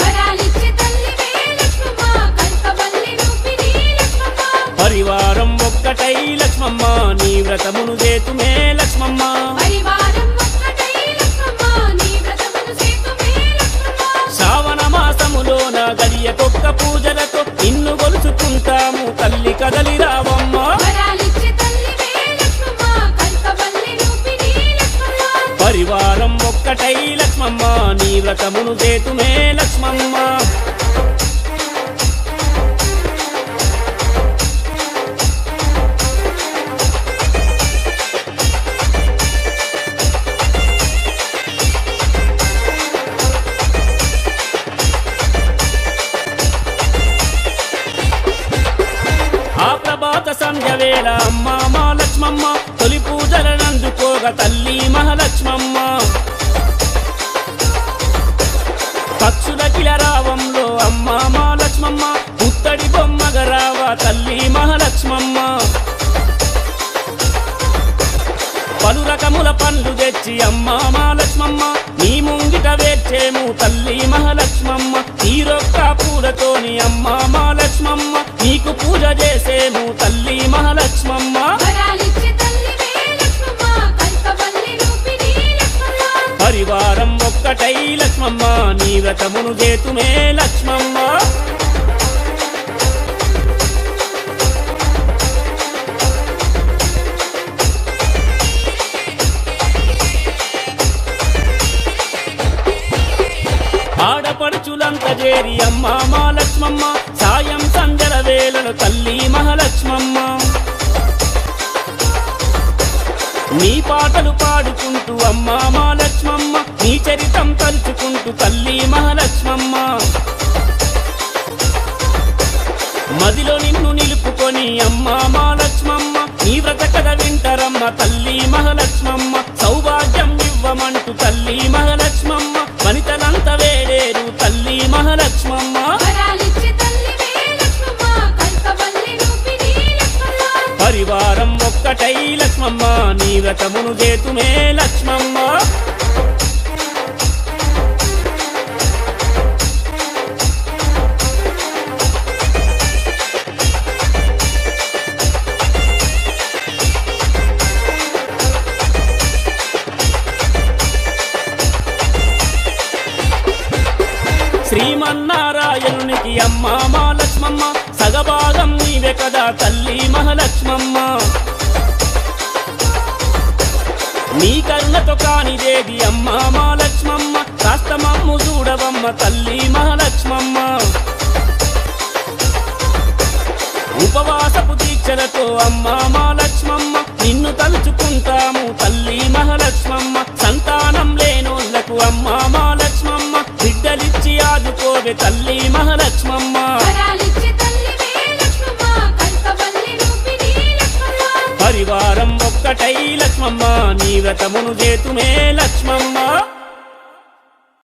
వరాలిచ్చే తల్లివే లక్ష్మమ్మ కల్పవల్లి రూపిణి లక్ష్మమ్మ. పరివారం ఒక్కటై లక్ష్మమ్మ నీ వ్రతమును చేతుమే లక్ష్మమ్మ. శ్రావణ మాసములోన గడియకొక్క పూజలతో నిన్ను పరివారం ఒక్కటై లక్ష్మమ్మ నీ వ్రతమును చేతుమే లక్ష్మమ్మ. ఆ ప్రభాత సంధ్య వేళ అమ్మ మా లక్ష్మమ్మ. పోగ తల్లి మహాలక్ష్మమ్మ. పక్షుల కిలరావంలో అమ్మ మా లక్ష్మమ్మ పుత్తడి బొమ్మగ రావ తల్లి మహాలక్ష్మమ్మ. పలు రకముల పండ్లు తెచ్చి అమ్మ మా లక్ష్మమ్మ నీ ముంగిట వేర్చేము తల్లి మహాలక్ష్మమ్మ. తీరొక్క పూలతోని అమ్మ మా లక్ష్మమ్మ నీకు పూజ చేసేము తల్లి మహాలక్ష్మమ్మ. ఒక్కటై లక్ష్మమ్మ నీ వ్రతమును చేతుమే లక్ష్మమ్మ. ఆడపడుచులంత చేరి అమ్మ మా లక్ష్మమ్మ. సాయం సందర వేలను తల్లి మహాలక్ష్మమ్మ. నీ పాటలు పాడుకుంటూ అమ్మ మా లక్ష్మమ్మ నీ చరితం తలుచుకుంటూ తల్లి మహాలక్ష్మమ్మ. మదిలో నిన్ను నిలుపుకొని అమ్మా మా లక్ష్మమ్మ నీ వ్రత కథ వింటరమ్మ తల్లి మహాలక్ష్మమ్మ. సౌభాగ్యం ఇవ్వమంటూ తల్లి మహాలక్ష్మమ్మ వనితలంత వేడేరు తల్లి మహాలక్ష్మమ్మ. లక్ష్మమ్మ నీ వ్రతమును చేతుమే లక్ష్మమ్మ. శ్రీమన్నారాయణునికి అమ్మ మా లక్ష్మమ్మ. సగభాగం నీవే కదా తల్లి మహాలక్ష్మమ్మ. నీ కరుణతో కానిదేది అమ్మ మా లక్ష్మమ్మ కాస్త మమ్ము చూడవమ్మ తల్లి మహాలక్ష్మమ్మ. ఉపవాసపు దీక్షలతో అమ్మ మా లక్ష్మమ్మ నిన్ను తలుచుకుంటాము తల్లి మహాలక్ష్మమ్మ. సంతానం లేనోళ్ళకు అమ్మ మా లక్ష్మమ్మ బిడ్డలిచ్చి ఆదుకోవే తల్లి మహాలక్ష్మమ్మ. పరివారం ఒక్కటై లక్ష్మమ్మ నీ వ్రతమును చేతుమే లక్ష్మమ్మ.